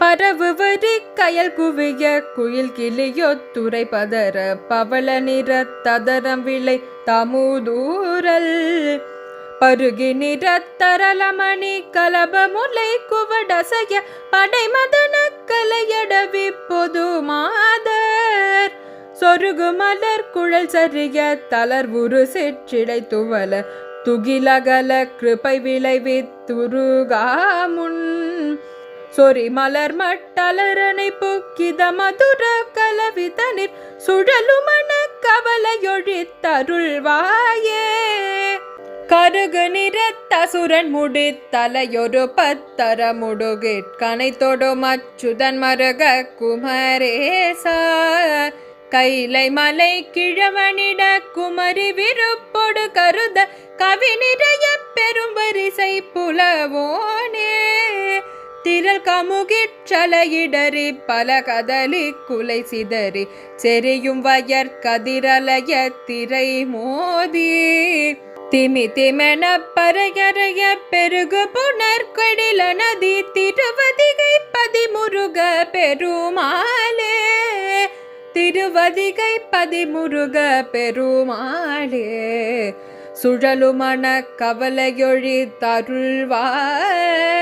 பரவுவரி கயல் குவிய குயில் கிளியொத்துரை பதற பவள நிற ததரம் விளை தமுதூரல். பருகி நிற தரளமணி கலப முலை குவடசைய படை மதன கலையடவி பொது மாதர் சொருகு மலர் குழல் சரிய தளர்வுரு செற்றிடை துவல துகிலகல கிருபை விளைவி துருகாமுன். சொறி மலர் மட்டலரனை புக்கித மதுர கலவிதனிற் சுழலுமன கவலையொழித்தருள்வாயே கருகு நிறத்தசுரன் முடி தலையொரு பத்தர முடுகிற்கனை தொடும் அச்சுதன் மருக குமரேசா கைலை மலை கிழவனிட குமரி விருப்பொடு கருத. கவி நிறைய பெ திரள் கமுகிற்றலையிடறி பல கதலி குலை சிதறி செறியும் வயற் கதிரலைய திரை மோதி. திமி திமென பரையறைய பெருகு புனர்கடில நதி திருவதிகை பதிமுருக பெருமாளே. திருவதிகை பதிமுருக பெருமாளே. சுழலுமன கவலையொழி தருள்வார்.